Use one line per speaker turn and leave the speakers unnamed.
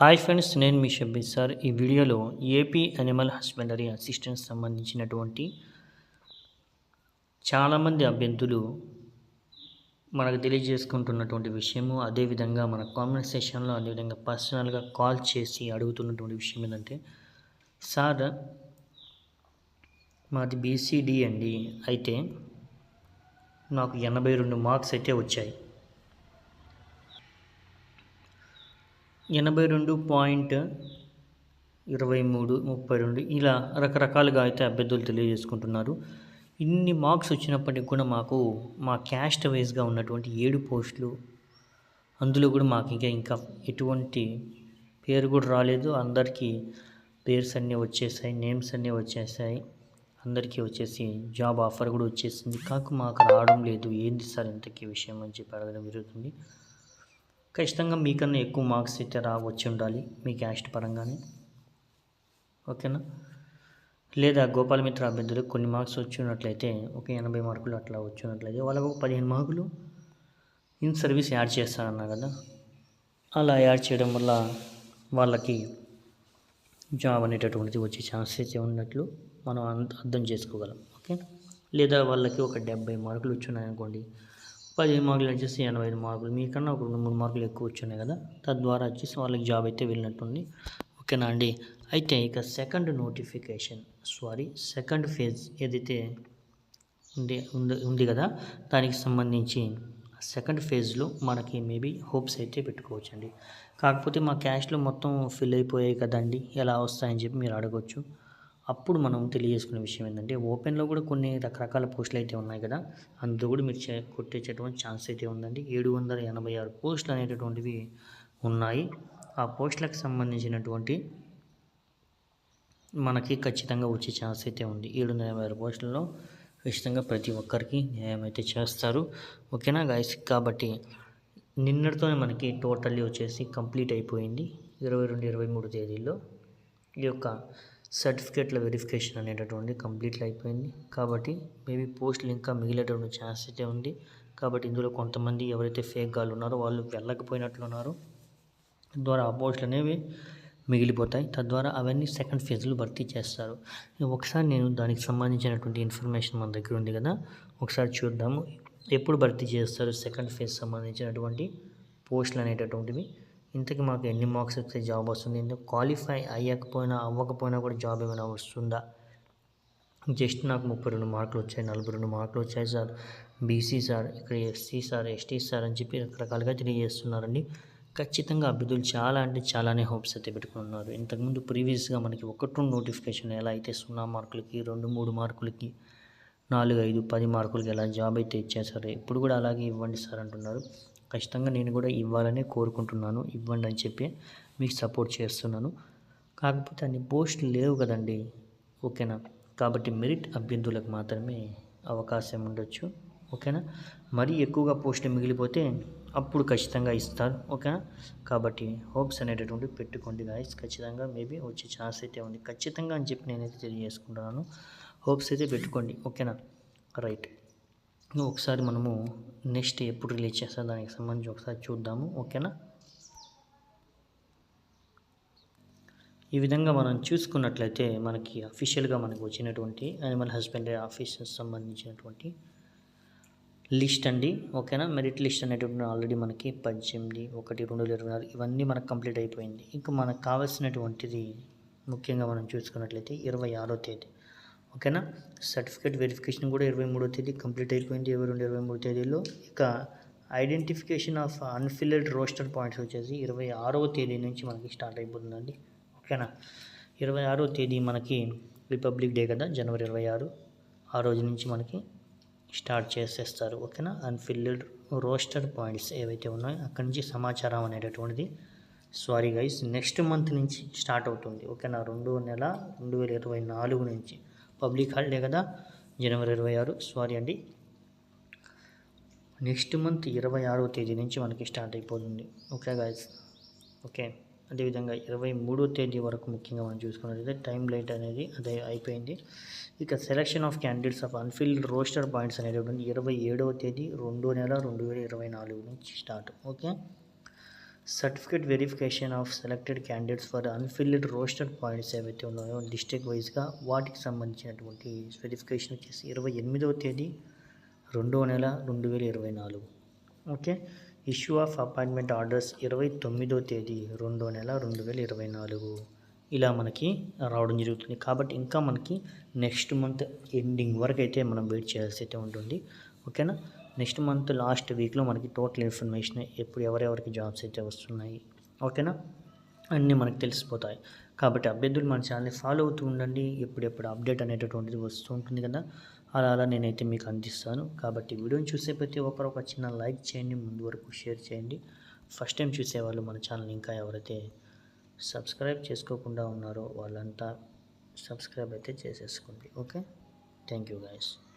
Hi friends నేను మీ Shabbi sir. ఈ వీడియోలో ఏపీ అనిమల్ హస్బెండరీ అసిస్టెంట్ సంబంధించినటువంటి చాలామంది అభ్యర్థులు మనకు తెలియజేసుకుంటున్నటువంటి విషయము అదేవిధంగా మన కామెంట్ సెషన్లో అదేవిధంగా పర్సనల్గా కాల్ చేసి అడుగుతున్నటువంటి విషయం ఏంటంటే సార్ మాది బీసీడీ అండి. అయితే నాకు ఎనభై రెండు మార్క్స్ అయితే వచ్చాయి. ఎనభై రెండు పాయింట్ ఇరవై మూడు ముప్పై రెండు ఇలా రకరకాలుగా అయితే అభ్యర్థులు తెలియజేసుకుంటున్నారు. ఇన్ని మార్క్స్ వచ్చినప్పటికి కూడా మాకు మా క్యాస్ట్ వైజ్గా ఉన్నటువంటి ఏడు పోస్టులు అందులో కూడా మాకు ఇంకా ఇంకా ఎటువంటి పేరు కూడా రాలేదు. అందరికీ పేర్స్ అన్నీ వచ్చేసాయి నేమ్స్ అన్నీ వచ్చేసాయి. అందరికీ వచ్చేసి జాబ్ ఆఫర్ కూడా వచ్చేసింది. కాక మాకు రావడం లేదు. ఏంది సార్ ఇంతకీ విషయం అని చెప్పి అడగడం జరుగుతుంది. ఖచ్చితంగా మీకన్నా ఎక్కువ మార్క్స్ అయితే రా వచ్చి ఉండాలి మీ క్యాస్ట్ పరంగానే. ఓకేనా? లేదా గోపాలమిత్ర అభ్యర్థులు కొన్ని మార్క్స్ వచ్చి ఉన్నట్లయితే ఒక ఎనభై మార్కులు అట్లా వచ్చి ఉన్నట్లయితే వాళ్ళకు ఒక పదిహేను మార్కులు ఇన్ సర్వీస్ యాడ్ చేస్తారన్నా కదా. అలా యాడ్ చేయడం వల్ల వాళ్ళకి జాబ్ అనేటటువంటిది వచ్చే ఛాన్సెస్ అయితే ఉన్నట్లు మనం అర్థం చేసుకోగలం. ఓకే లేదా వాళ్ళకి ఒక డెబ్బై మార్కులు వచ్చున్నాయనుకోండి పదిహేను మార్కులు వచ్చేసి ఎనభై ఐదు మార్కులు. మీకన్నా ఒక రెండు మూడు మార్కులు ఎక్కువ వచ్చినాయి కదా? తద్వారా వచ్చేసి వాళ్ళకి జాబ్ అయితే వెళ్ళినట్టుంది. ఓకేనా అండి? అయితే ఇక second notification. Sorry second phase ఏదైతే ఉంది ఉంది ఉంది కదా? దానికి సంబంధించి సెకండ్ ఫేజ్లో మనకి మేబీ హోప్స్ అయితే పెట్టుకోవచ్చండి. కాకపోతే మా క్యాష్లో మొత్తం ఫిల్ అయిపోయాయి కదండి? ఎలా వస్తాయని చెప్పి మీరు అడగవచ్చు అప్పుడు మనం తెలియజేసుకునే విషయం ఏంటంటే ఓపెన్లో కూడా కొన్ని రకరకాల పోస్టులు అయితే ఉన్నాయి కదా అందులో కూడా మీరు చే కొట్టేసేటువంటి ఛాన్స్ అయితే ఉందండి. ఏడు వందల ఎనభై ఆరు పోస్టులు అనేటటువంటివి ఉన్నాయి. ఆ పోస్టులకు సంబంధించినటువంటి మనకి ఖచ్చితంగా వచ్చే ఛాన్స్ అయితే ఉంది. ఏడు వందల ఎనభై ఆరు పోస్టులలో ఖచ్చితంగా ప్రతి ఒక్కరికి న్యాయం అయితే చేస్తారు. ఓకేనా గాయస్? కాబట్టి నిన్నటితోనే మనకి టోటల్లీ వచ్చేసి కంప్లీట్ అయిపోయింది. ఇరవై రెండు ఇరవై మూడు తేదీల్లో ఈ యొక్క సర్టిఫికేట్ల వెరిఫికేషన్ అనేటటువంటి కంప్లీట్ అయిపోయింది. కాబట్టి మేబీ పోస్టులు ఇంకా మిగిలేటటువంటి ఛాన్స్ అయితే ఉంది. కాబట్టి ఇందులో కొంతమంది ఎవరైతే ఫేక్ గాళ్ళు ఉన్నారో వాళ్ళు వెళ్ళకపోయినట్లున్నారో ద్వారా ఆ పోస్టులు అనేవి మిగిలిపోతాయి. తద్వారా అవన్నీ సెకండ్ ఫేజ్లో భర్తీ చేస్తారు. ఒకసారి నేను దానికి సంబంధించినటువంటి ఇన్ఫర్మేషన్ మన దగ్గర ఉంది కదా ఒకసారి చూద్దాము. ఎప్పుడు భర్తీ చేస్తారు? సెకండ్ ఫేజ్ సంబంధించినటువంటి పోస్టులు అనేటటువంటివి. ఇంతకీ మాకు ఎన్ని మార్క్స్ వస్తే జాబ్ వస్తుంది? ఎందుకు క్వాలిఫై అయ్యకపోయినా అవ్వకపోయినా కూడా జాబ్ ఏమైనా వస్తుందా? జస్ట్ నాకు ముప్పై రెండు మార్కులు వచ్చాయి నలభై రెండు మార్కులు వచ్చాయి సార్. బీసీ సార్ ఇక్కడ ఎస్సీ సార్ ఎస్టీ సార్ అని చెప్పి రకరకాలుగా తెలియజేస్తున్నారండి. ఖచ్చితంగా అభ్యర్థులు చాలా అంటే చాలానే హోప్స్ అయితే పెట్టుకున్నారు ఇంతకుముందు ప్రీవియస్గా మనకి ఒకటి రెండు నోటిఫికేషన్ ఎలా అయితే సున్నా మార్కులకి రెండు మూడు మార్కులకి నాలుగు ఐదు పది మార్కులకి ఎలా జాబ్ అయితే ఇచ్చేసారు ఇప్పుడు కూడా అలాగే ఇవ్వండి సార్ అంటున్నారు. ఖచ్చితంగా నేను కూడా ఇవ్వాలని కోరుకుంటున్నాను. ఇవ్వండి అని చెప్పి మీకు సపోర్ట్ చేస్తున్నాను. కాకపోతే అన్ని పోస్టులు లేవు కదండి. ఓకేనా? కాబట్టి మెరిట్ అభ్యర్థులకు మాత్రమే అవకాశం ఉండొచ్చు. ఓకేనా? మరీ ఎక్కువగా పోస్టులు మిగిలిపోతే అప్పుడు ఖచ్చితంగా ఇస్తారు. ఓకేనా? కాబట్టి హోప్స్ అనేటటువంటి పెట్టుకోండి గాయస్ ఖచ్చితంగా మేబీ వచ్చే ఛాన్స్ అయితే ఉంది. ఖచ్చితంగా అని చెప్పి నేనైతే తెలియజేసుకుంటున్నాను. హోప్స్ అయితే పెట్టుకోండి. ఓకేనా? రైట్. ఒకసారి మనము నెక్స్ట్ ఎప్పుడు రిలీజ్ చేస్తా దానికి సంబంధించి ఒకసారి చూద్దాము. ఓకేనా? ఈ విధంగా మనం చూసుకున్నట్లయితే మనకి అఫీషియల్గా మనకు వచ్చినటువంటి యానిమల్ హస్బెండరీ ఆఫీస్ సంబంధించినటువంటి లిస్ట్ అండి. ఓకేనా? మెరిట్ లిస్ట్ అనేటువంటి ఆల్రెడీ మనకి పద్దెనిమిది ఒకటి రెండు వేల ఇరవై నాలుగు ఇవన్నీ మనకు కంప్లీట్ అయిపోయింది. ఇంకా మనకు కావాల్సినటువంటిది ముఖ్యంగా మనం చూసుకున్నట్లయితే ఇరవై ఆరో తేదీ. ఓకేనా? సర్టిఫికేట్ వెరిఫికేషన్ కూడా ఇరవై మూడో తేదీ కంప్లీట్ అయిపోయింది ఇరవై రెండు ఇరవై మూడు తేదీలో ఇక identification of unfilled roster points వచ్చేసి ఇరవై ఆరవ తేదీ నుంచి మనకి స్టార్ట్ అయిపోతుందండి. ఓకేనా? ఇరవై ఆరో తేదీ మనకి రిపబ్లిక్ డే కదా జనవరి ఇరవై ఆరు. ఆ రోజు నుంచి మనకి స్టార్ట్ చేసేస్తారు. ఓకేనా? అన్ఫిల్డ్ రోస్టర్ పాయింట్స్ ఏవైతే ఉన్నాయో అక్కడి నుంచి సమాచారం అనేటటువంటిది సారీ గైస్ నెక్స్ట్ మంత్ నుంచి స్టార్ట్ అవుతుంది. ఓకేనా? రెండు నెల రెండు వేల ఇరవై నాలుగు నుంచి. పబ్లిక్ హాలిడే కదా? జనవరి ఇరవై ఆరు. సారీ అండి. నెక్స్ట్ మంత్ ఇరవై ఆరో తేదీ నుంచి మనకి స్టార్ట్ అయిపోతుంది. ఓకే గాయస్ ఓకే అదేవిధంగా ఇరవై మూడో తేదీ వరకు ముఖ్యంగా మనం చూసుకున్నట్లయితే టైం లైట్ అనేది అదే అయిపోయింది. ఇక selection of candidates of unfilled roster points అనేటువంటి ఇరవై ఏడవ తేదీ రెండో నెల రెండు వేల ఇరవై నాలుగు నుంచి start okay certificate verification of selected candidates for unfilled roster points ఏవైతే ఉన్నాయో డిస్ట్రిక్ట్ వైజ్గా వాటికి సంబంధించినటువంటి వెరిఫికేషన్ వచ్చేసి ఇరవై ఎనిమిదవ తేదీ రెండవ నెల రెండు వేల ఇరవై నాలుగు. Okay issue of appointment orders ఇరవై తొమ్మిదో తేదీ రెండో నెల రెండు వేల ఇరవై నాలుగు. ఇలా మనకి రావడం జరుగుతుంది. కాబట్టి ఇంకా మనకి నెక్స్ట్ మంత్ ఎండింగ్ వరకు అయితే మనం వెయిట్ చేయాల్సి అయితే ఉంటుంది. ఓకేనా నెక్స్ట్ మంత్ లాస్ట్ వీక్లో మనకి టోటల్ ఇన్ఫర్మేషన్ ఎప్పుడు ఎవరెవరికి జాబ్స్ అయితే వస్తున్నాయి. ఓకేనా? అన్నీ మనకు తెలిసిపోతాయి. కాబట్టి అభ్యర్థులు మన ఛానల్ని ఫాలో అవుతూ ఉండండి. ఎప్పుడెప్పుడు అప్డేట్ అనేటటువంటిది వస్తూ ఉంటుంది కదా? అలా అలా నేనైతే మీకు అందిస్తాను. కాబట్టి వీడియోని చూసే ప్రతి ఒక్కరు ఒక చిన్న లైక్ చేయండి. ముందు వరకు షేర్ చేయండి. ఫస్ట్ టైం చూసేవాళ్ళు మన ఛానల్ ఇంకా ఎవరైతే సబ్స్క్రైబ్ చేసుకోకుండా ఉన్నారో వాళ్ళంతా సబ్స్క్రైబ్ అయితే చేసేసుకోండి. ఓకే? Thank you guys.